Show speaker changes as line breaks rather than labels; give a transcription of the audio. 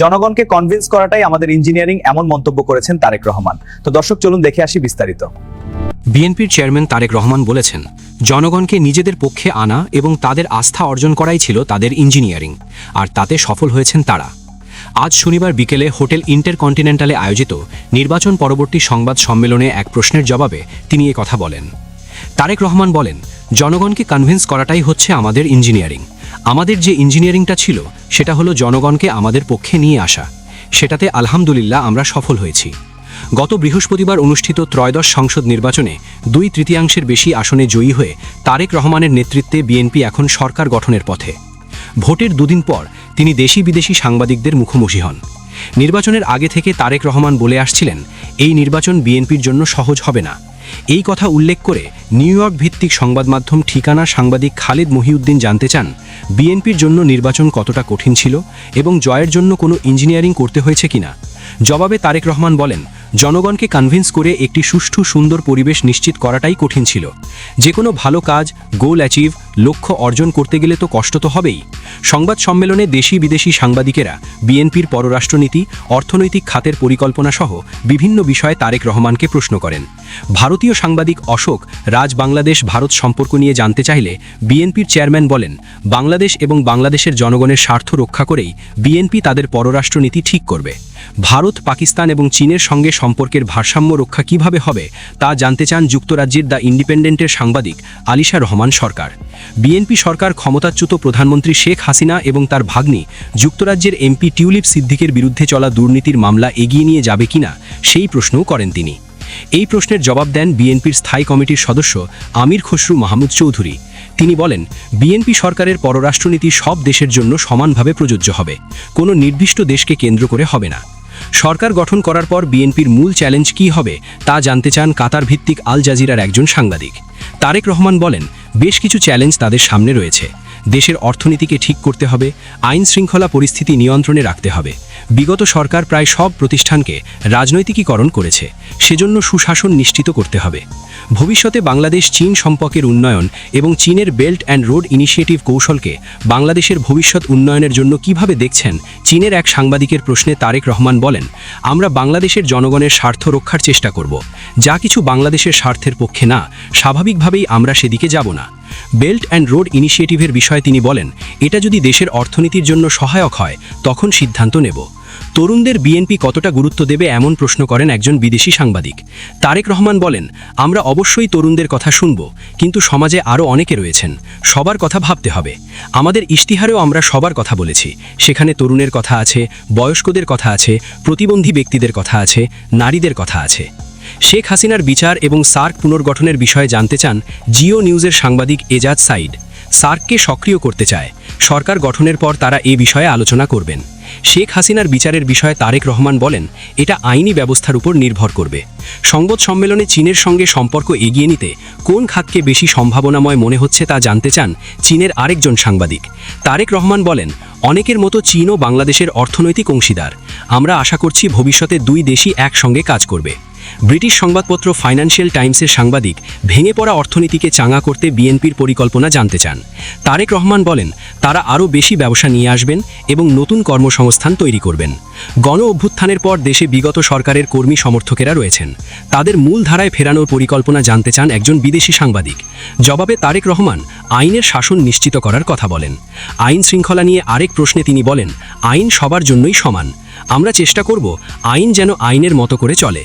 জনগণকে কনভিন্স করাটাই আমাদের ইঞ্জিনিয়ারিং এমন মন্তব্য করেছেন তারেক রহমান তো দর্শক চলুন দেখে আসি বিস্তারিত
বিএনপির চেয়ারম্যান তারেক রহমান বলেছেন জনগণকে নিজেদের পক্ষে আনা এবং তাদের আস্থা অর্জন করাই ছিল তাদের ইঞ্জিনিয়ারিং আর তাতে সফল হয়েছেন তারা আজ শনিবার বিকেলে হোটেল ইন্টারকন্টিনেন্টালে আয়োজিত নির্বাচন পরবর্তী সংবাদ সম্মেলনে এক প্রশ্নের জবাবে তিনি কথা বলেন তারেক রহমান বলেন জনগণকে কনভিন্স করাটাই হচ্ছে আমাদের ইঞ্জিনিয়ারিং আমাদের যে ইঞ্জিনিয়ারিংটা ছিল সেটা হলো জনগণকে আমাদের পক্ষে নিয়ে আসা সেটাতে আলহামদুলিল্লাহ আমরা সফল হয়েছি গত বৃহস্পতিবার অনুষ্ঠিত ত্রয়োদশ সংসদ নির্বাচনে দুই তৃতীয়াংশের বেশি আসনে জয়ী হয়ে তারেক রহমানের নেতৃত্বে বিএনপি এখন সরকার গঠনের পথে ভোটের দুদিন পর তিনি দেশি বিদেশি সাংবাদিকদের মুখোমুখি হন নির্বাচনের আগে থেকে তারেক রহমান বলে আসছিলেন এই নির্বাচন বিএনপির জন্য সহজ হবে না এই কথা উল্লেখ করে নিউ ইয়র্ক ভিত্তিক সংবাদ মাধ্যম ঠিকানা সাংবাদিক খালিদ মহিউদ্দিন জানতে চান বিএনপির জন্য নির্বাচন কতটা কঠিন ছিল এবং জয়ের জন্য কোনো ইঞ্জিনিয়ারিং করতে হয়েছে কিনা জবাবে তারেক রহমান বলেন জনগণকে কনভিন্স করে একটি সুষ্ঠু সুন্দর পরিবেশ নিশ্চিত করাটাই কঠিন ছিল যে কোনো ভালো কাজ গোল অ্যাচিভ লক্ষ্য অর্জন করতে গেলে তো কষ্ট তো হবেই সংবাদ সম্মেলনে দেশি বিদেশি সাংবাদিকেরা বিএনপির পররাষ্ট্রনীতি অর্থনৈতিক খাতের পরিকল্পনা সহ বিভিন্ন বিষয়ে তারেক রহমানকে প্রশ্ন করেন ভারতীয় সাংবাদিক অশোক রাজ বাংলাদেশ ভারত সম্পর্ক নিয়ে জানতে চাইলে বিএনপির চেয়ারম্যান বলেন বাংলাদেশ এবং বাংলাদেশের জনগণের স্বার্থ রক্ষা করেই বিএনপি তাদের পররাষ্ট্রনীতি ঠিক করবে ভারত পাকিস্তান এবং চীনের সঙ্গে সম্পর্কের ভারসাম্য রক্ষা কিভাবে হবে তা জানতে চান যুক্তরাজ্যের দ্য ইন্ডিপেন্ডেন্টের সাংবাদিক আলিশা রহমান সরকার বিএনপি সরকার ক্ষমতাচ্যুত প্রধানমন্ত্রী শেখ হাসিনা এবং তার ভাগ্নি যুক্তরাজ্যের এমপি টিউলিপ সিদ্দিকের বিরুদ্ধে চলা দুর্নীতির মামলা এগিয়ে নিয়ে যাবে কিনা সেই প্রশ্নও করেন তিনি এই প্রশ্নের জবাব দেন বিএনপির স্থায়ী কমিটির সদস্য আমির খসরু মাহমুদ চৌধুরী তিনি বলেন বিএনপি সরকারের পররাষ্ট্রনীতি সব দেশের জন্য সমানভাবে প্রযোজ্য হবে কোনো নির্দিষ্ট দেশকে কেন্দ্র করে হবে না সরকার গঠন করার পর বিএনপির মূল চ্যালেঞ্জ কি হবে তা জানতে চান কাতার ভিত্তিক আল জাজিরার একজন সাংবাদিক তারেক রহমান বলেন বেশ কিছু চ্যালেঞ্জ তাদের সামনে রয়েছে দেশের অর্থনীতিকে ঠিক করতে হবে আইন শৃঙ্খলা পরিস্থিতি নিয়ন্ত্রণে রাখতে হবে বিগত সরকার প্রায় সব প্রতিষ্ঠানকে রাজনৈতিকীকরণ করেছে সেজন্য সুশাসন নিশ্চিত করতে হবে ভবিষ্যতে বাংলাদেশ চীন সম্পর্কের উন্নয়ন এবং চীনের বেল্ট অ্যান্ড রোড ইনিশিয়েটিভ কৌশলকে বাংলাদেশের ভবিষ্যৎ উন্নয়নের জন্য কিভাবে দেখছেন চীনের এক সাংবাদিকের প্রশ্নে তারেক রহমান বলেন আমরা বাংলাদেশের জনগণের স্বার্থ রক্ষার চেষ্টা করব যা কিছু বাংলাদেশের স্বার্থের পক্ষে না স্বাভাবিকভাবেই আমরা সেদিকে যাব না বেল্ট অ্যান্ড রোড ইনিশিয়েটিভের বিষয়ে তিনি বলেন এটা যদি দেশের অর্থনীতির জন্য সহায়ক হয় তখন সিদ্ধান্ত নেব তরুণদের বিএনপি কতটা গুরুত্ব দেবে এমন প্রশ্ন করেন একজন বিদেশি সাংবাদিক তারেক রহমান বলেন আমরা অবশ্যই তরুণদের কথা শুনব কিন্তু সমাজে আরও অনেকে রয়েছেন সবার কথা ভাবতে হবে আমাদের ইশতিহারেও আমরা সবার কথা বলেছি সেখানে তরুণের কথা আছে বয়স্কদের কথা আছে প্রতিবন্ধী ব্যক্তিদের কথা আছে নারীদের কথা আছে শেখ হাসিনার বিচার এবং সার্ক পুনর্গঠনের বিষয়ে জানতে চান জিও নিউজের সাংবাদিক এজাজ সাইড সার্ককে সক্রিয় করতে চায় সরকার গঠনের পর তারা এ বিষয়ে আলোচনা করবেন শেখ হাসিনার বিচারের বিষয়ে তারেক রহমান বলেন এটা আইনি ব্যবস্থার উপর নির্ভর করবে সংবাদ সম্মেলনে চীনের সঙ্গে সম্পর্ক এগিয়ে নিতে কোন খাতকে বেশি সম্ভাবনাময় মনে হচ্ছে তা জানতে চান চীনের আরেকজন সাংবাদিক তারেক রহমান বলেন অনেকের মতো চীনও বাংলাদেশের অর্থনৈতিক অংশীদার আমরা আশা করছি ভবিষ্যতে দুই দেশই একসঙ্গে কাজ করবে ব্রিটিশ সংবাদপত্র ফাইন্যান্সিয়াল টাইমসের সাংবাদিক ভেঙে পড়া অর্থনীতিকে চাঙা করতে বিএনপির পরিকল্পনা জানতে চান তারেক রহমান বলেন তারা আরও বেশি ব্যবসা নিয়ে আসবেন এবং নতুন কর্মসংস্থান তৈরি করবেন গণ অভ্যুত্থানের পর দেশে বিগত সরকারের কর্মী সমর্থকেরা রয়েছেন তাদের মূল ধারায় ফেরানোর পরিকল্পনা জানতে চান একজন বিদেশি সাংবাদিক জবাবে তারেক রহমান আইনের শাসন নিশ্চিত করার কথা বলেন আইন শৃঙ্খলা নিয়ে আরেক প্রশ্নে তিনি বলেন আইন সবার জন্যই সমান আমরা চেষ্টা করব আইন যেন আইনের মতো করে চলে